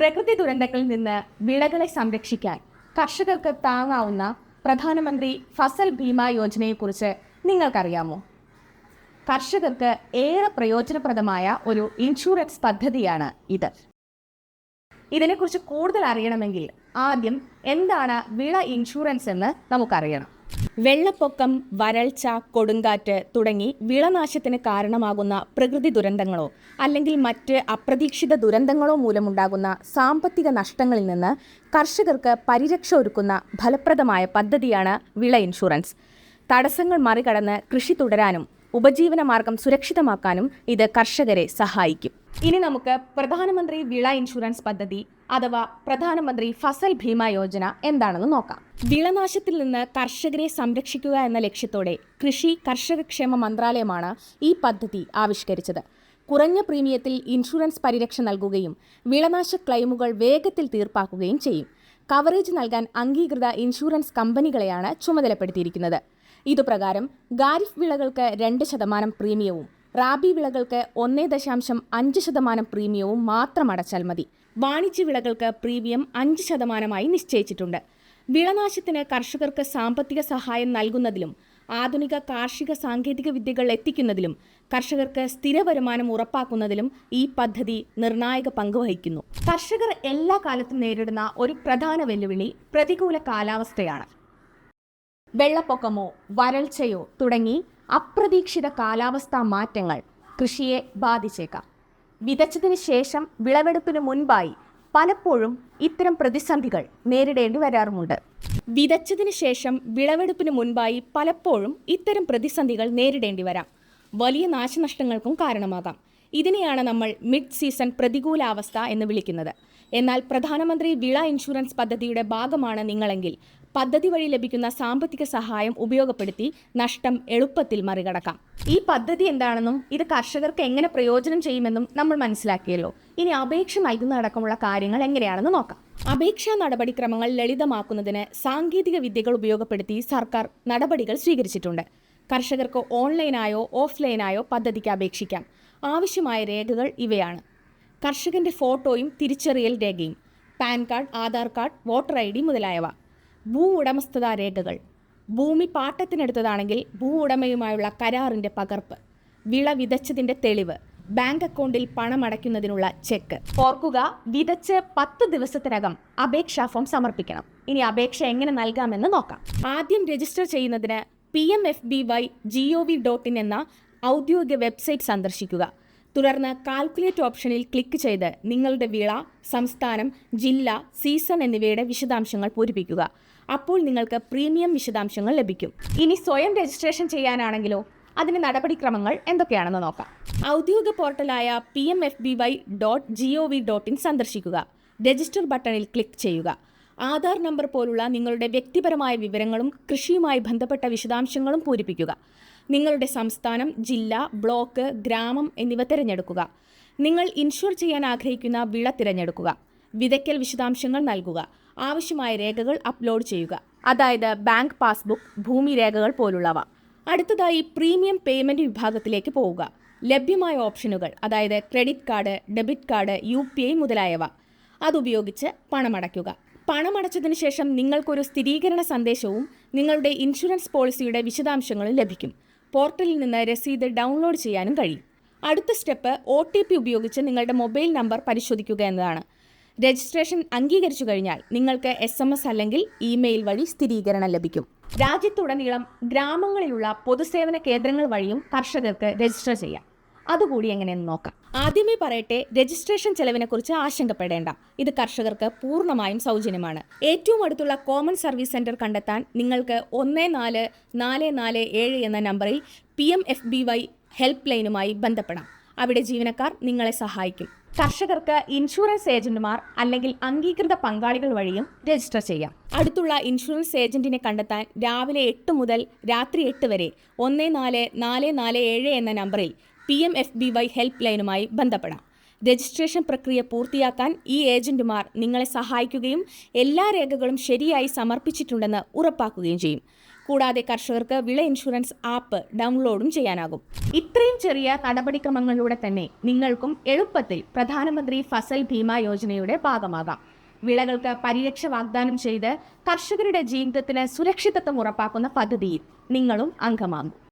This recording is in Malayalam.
പ്രകൃതി ദുരന്തങ്ങളിൽ നിന്ന് വിളകളെ സംരക്ഷിക്കാൻ കർഷകർക്ക് താങ്ങാവുന്ന പ്രധാനമന്ത്രി ഫസൽ ഭീമ യോജനയെക്കുറിച്ച് നിങ്ങൾക്കറിയാമോ? കർഷകർക്ക് ഏറെ പ്രയോജനപ്രദമായ ഒരു ഇൻഷുറൻസ് പദ്ധതിയാണ് ഇത്. ഇതിനെക്കുറിച്ച് കൂടുതൽ അറിയണമെങ്കിൽ ആദ്യം എന്താണ് വിള ഇൻഷുറൻസ് എന്ന് നമുക്കറിയണം. വെള്ളപ്പൊക്കം വരൾച്ച കൊടുങ്കാറ്റ് തുടങ്ങി വിളനാശത്തിന് കാരണമാകുന്ന പ്രകൃതി ദുരന്തങ്ങളോ അല്ലെങ്കിൽ മറ്റ് അപ്രതീക്ഷിത ദുരന്തങ്ങളോ മൂലമുണ്ടാകുന്ന സാമ്പത്തിക നഷ്ടങ്ങളിൽ നിന്ന് കർഷകർക്ക് പരിരക്ഷ ഒരുക്കുന്ന ഫലപ്രദമായ പദ്ധതിയാണ് വിള ഇൻഷുറൻസ്. തടസ്സങ്ങൾ മറികടന്ന് കൃഷി തുടരാനും ഉപജീവന മാർഗം സുരക്ഷിതമാക്കാനും ഇത് കർഷകരെ സഹായിക്കും. ഇനി നമുക്ക് പ്രധാനമന്ത്രി വിള ഇൻഷുറൻസ് പദ്ധതി അഥവാ പ്രധാനമന്ത്രി ഫസൽ ഭീമ യോജന എന്താണെന്ന് നോക്കാം. വിളനാശത്തിൽ നിന്ന് കർഷകരെ സംരക്ഷിക്കുക എന്ന ലക്ഷ്യത്തോടെ കൃഷി കർഷകക്ഷേമ മന്ത്രാലയമാണ് ഈ പദ്ധതി ആവിഷ്കരിച്ചത്. കുറഞ്ഞ പ്രീമിയത്തിൽ ഇൻഷുറൻസ് പരിരക്ഷ നൽകുകയും വിളനാശ ക്ലെയിമുകൾ വേഗത്തിൽ തീർപ്പാക്കുകയും ചെയ്യും. കവറേജ് നൽകാൻ അംഗീകൃത ഇൻഷുറൻസ് കമ്പനികളെയാണ് ചുമതലപ്പെടുത്തിയിരിക്കുന്നത്. ഇതുപ്രകാരം ഗാരിഫ് വിളകൾക്ക് രണ്ട് ശതമാനം പ്രീമിയവും റാബി വിളകൾക്ക് ഒന്നേ ദശാംശം അഞ്ച് ശതമാനം പ്രീമിയവും മാത്രം അടച്ചാൽ മതി. വാണിജ്യ വിളകൾക്ക് പ്രീമിയം അഞ്ച് ശതമാനമായി നിശ്ചയിച്ചിട്ടുണ്ട്. വിളനാശത്തിന് കർഷകർക്ക് സാമ്പത്തിക സഹായം നൽകുന്നതിലും ആധുനിക കാർഷിക സാങ്കേതിക വിദ്യകൾ എത്തിക്കുന്നതിലും കർഷകർക്ക് സ്ഥിര വരുമാനം ഉറപ്പാക്കുന്നതിലും ഈ പദ്ധതി നിർണായക പങ്ക് വഹിക്കുന്നു. കർഷകർ എല്ലാ കാലത്തും നേരിടുന്ന ഒരു പ്രധാന വെല്ലുവിളി പ്രതികൂല കാലാവസ്ഥയാണ്. വെള്ളപ്പൊക്കമോ വരൾച്ചയോ തുടങ്ങി അപ്രതീക്ഷിത കാലാവസ്ഥാ മാറ്റങ്ങൾ കൃഷിയെ ബാധിച്ചേക്കാം. വിതച്ചതിന് ശേഷം വിളവെടുപ്പിന് മുൻപായി പലപ്പോഴും ഇത്തരം പ്രതിസന്ധികൾ നേരിടേണ്ടി വരാറുമുണ്ട്. വിതച്ചതിന് ശേഷം വിളവെടുപ്പിന് മുൻപായി പലപ്പോഴും ഇത്തരം പ്രതിസന്ധികൾ നേരിടേണ്ടി വരാം. വലിയ നാശനഷ്ടങ്ങൾക്കും കാരണമാകാം. ഇതിനെയാണ് നമ്മൾ മിഡ് സീസൺ പ്രതികൂലാവസ്ഥ എന്ന് വിളിക്കുന്നത്. എന്നാൽ പ്രധാനമന്ത്രി വിള ഇൻഷുറൻസ് പദ്ധതിയുടെ ഭാഗമാണ് നിങ്ങളെങ്കിൽ പദ്ധതി വഴി ലഭിക്കുന്ന സാമ്പത്തിക സഹായം ഉപയോഗപ്പെടുത്തി നഷ്ടം എളുപ്പത്തിൽ മറികടക്കാം. ഈ പദ്ധതി എന്താണെന്നും ഇത് കർഷകർക്ക് എങ്ങനെ പ്രയോജനം ചെയ്യുമെന്നും നമ്മൾ മനസ്സിലാക്കിയല്ലോ. ഇനി അപേക്ഷ നൽകുന്നതടക്കമുള്ള കാര്യങ്ങൾ എങ്ങനെയാണെന്ന് നോക്കാം. അപേക്ഷാ നടപടിക്രമങ്ങൾ ലളിതമാക്കുന്നതിന് സാങ്കേതിക വിദ്യകൾ ഉപയോഗപ്പെടുത്തി സർക്കാർ നടപടികൾ സ്വീകരിച്ചിട്ടുണ്ട്. കർഷകർക്ക് ഓൺലൈനായോ ഓഫ്ലൈനായോ പദ്ധതിക്ക് അപേക്ഷിക്കാം. ആവശ്യമായ രേഖകൾ ഇവയാണ്. കർഷകന്റെ ഫോട്ടോയും തിരിച്ചറിയൽ രേഖയും PAN card Aadhaar card voter I D മുതലായവ. ഭൂ ഉടമസ്ഥത രേഖകൾ ഭൂമി പാട്ടത്തിനെടുത്തതാണെങ്കിൽ ഭൂ ഉടമയുമായുള്ള കരാറിന്റെ പകർപ്പ്. വിള വിതച്ചതിന്റെ തെളിവ്. ബാങ്ക് അക്കൗണ്ടിൽ പണമടയ്ക്കുന്നതിനുള്ള ചെക്ക്. ഓർക്കുക വിതച്ച് പത്ത് ദിവസത്തിനകം അപേക്ഷാ ഫോം സമർപ്പിക്കണം. ഇനി അപേക്ഷ എങ്ങനെ നൽകാമെന്ന് നോക്കാം. ആദ്യം രജിസ്റ്റർ ചെയ്യുന്നതിന് P M F B Y G O V dot in എന്ന ഔദ്യോഗിക വെബ്സൈറ്റ് സന്ദർശിക്കുക. തുടർന്ന് കാൽക്കുലേറ്റ് ഓപ്ഷനിൽ ക്ലിക്ക് ചെയ്ത് നിങ്ങളുടെ വിള സംസ്ഥാനം ജില്ല സീസൺ എന്നിവയുടെ വിശദാംശങ്ങൾ പൂരിപ്പിക്കുക. അപ്പോൾ നിങ്ങൾക്ക് പ്രീമിയം വിശദാംശങ്ങൾ ലഭിക്കും. ഇനി സ്വയം രജിസ്ട്രേഷൻ ചെയ്യാനാണെങ്കിലോ അതിന് നടപടിക്രമങ്ങൾ എന്തൊക്കെയാണെന്ന് നോക്കാം. ഔദ്യോഗിക പോർട്ടലായ P M F B Y dot G O V dot in സന്ദർശിക്കുക. രജിസ്റ്റർ ബട്ടണിൽ ക്ലിക്ക് ചെയ്യുക. ആധാർ നമ്പർ പോലുള്ള നിങ്ങളുടെ വ്യക്തിപരമായ വിവരങ്ങളും കൃഷിയുമായി ബന്ധപ്പെട്ട വിശദാംശങ്ങളും പൂരിപ്പിക്കുക. നിങ്ങളുടെ സംസ്ഥാനം ജില്ല ബ്ലോക്ക് ഗ്രാമം എന്നിവ തിരഞ്ഞെടുക്കുക. നിങ്ങൾ ഇൻഷുർ ചെയ്യാൻ ആഗ്രഹിക്കുന്ന വിള തിരഞ്ഞെടുക്കുക. വിതയ്ക്കൽ വിശദാംശങ്ങൾ നൽകുക. ആവശ്യമായ രേഖകൾ അപ്ലോഡ് ചെയ്യുക. അതായത് ബാങ്ക് പാസ്ബുക്ക് ഭൂമി രേഖകൾ പോലുള്ളവ. അടുത്തതായി പ്രീമിയം പേയ്മെന്റ് വിഭാഗത്തിലേക്ക് പോവുക. ലഭ്യമായ ഓപ്ഷനുകൾ അതായത് credit card debit card U P I മുതലായവ. അതുപയോഗിച്ച് പണമടയ്ക്കുക. പണമടച്ചതിന് ശേഷം നിങ്ങൾക്കൊരു സ്ഥിരീകരണ സന്ദേശവും നിങ്ങളുടെ ഇൻഷുറൻസ് പോളിസിയുടെ വിശദാംശങ്ങളും ലഭിക്കും. പോർട്ടലിൽ നിന്ന് രസീത് ഡൗൺലോഡ് ചെയ്യാനും കഴിയും. അടുത്ത സ്റ്റെപ്പ് ഒ ഉപയോഗിച്ച് നിങ്ങളുടെ മൊബൈൽ നമ്പർ പരിശോധിക്കുക എന്നതാണ്. രജിസ്ട്രേഷൻ അംഗീകരിച്ചു കഴിഞ്ഞാൽ നിങ്ങൾക്ക് എസ് എം എസ് അല്ലെങ്കിൽ ഇമെയിൽ വഴി സ്ഥിരീകരണം ലഭിക്കും. രാജ്യത്തുടനീളം ഗ്രാമങ്ങളിലുള്ള പൊതുസേവന കേന്ദ്രങ്ങൾ വഴിയും കർഷകർക്ക് രജിസ്റ്റർ ചെയ്യാം. അതുകൂടി എങ്ങനെയെന്ന് നോക്കാം. ആദ്യമേ പറയട്ടെ രജിസ്ട്രേഷൻ ചെലവിനെക്കുറിച്ച് ആശങ്കപ്പെടേണ്ട. ഇത് കർഷകർക്ക് പൂർണമായും സൗജന്യമാണ്. ഏറ്റവും അടുത്തുള്ള കോമൺ സർവീസ് സെന്റർ കണ്ടെത്താൻ നിങ്ങൾക്ക് ഒന്ന് നാല് നാല് നാല് ഏഴ് എന്ന നമ്പറിൽ P M F B Y help ലൈനുമായി ബന്ധപ്പെടാം. അവിടെ ജീവനക്കാർ നിങ്ങളെ സഹായിക്കും. കർഷകർക്ക് ഇൻഷുറൻസ് ഏജന്റുമാർ അല്ലെങ്കിൽ അംഗീകൃത പങ്കാളികൾ വഴിയും രജിസ്റ്റർ ചെയ്യാം. അടുത്തുള്ള ഇൻഷുറൻസ് ഏജന്റിനെ കണ്ടെത്താൻ രാവിലെ എട്ട് മുതൽ രാത്രി എട്ട് വരെ ഒന്ന് നാല് നാല് നാല് ഏഴ് എന്ന നമ്പറിൽ P M F B Y help ലൈനുമായി ബന്ധപ്പെടാം. രജിസ്ട്രേഷൻ പ്രക്രിയ പൂർത്തിയാക്കാൻ ഈ ഏജന്റുമാർ നിങ്ങളെ സഹായിക്കുകയും എല്ലാ രേഖകളും ശരിയായി സമർപ്പിച്ചിട്ടുണ്ടെന്ന് ഉറപ്പാക്കുകയും ചെയ്യും. കൂടാതെ കർഷകർക്ക് വിള ഇൻഷുറൻസ് ആപ്പ് ഡൗൺലോഡും ചെയ്യാനാകും. ഇത്രയും ചെറിയ നടപടിക്രമങ്ങളിലൂടെ തന്നെ നിങ്ങൾക്കും എളുപ്പത്തിൽ പ്രധാനമന്ത്രി ഫസൽ ഭീമ യോജനയുടെ ഭാഗമാകാം. വിളകൾക്ക് പരിരക്ഷ വാഗ്ദാനം ചെയ്ത് കർഷകരുടെ ജീവിതത്തിന് സുരക്ഷിതത്വം ഉറപ്പാക്കുന്ന പദ്ധതിയിൽ നിങ്ങളും അംഗമാകും.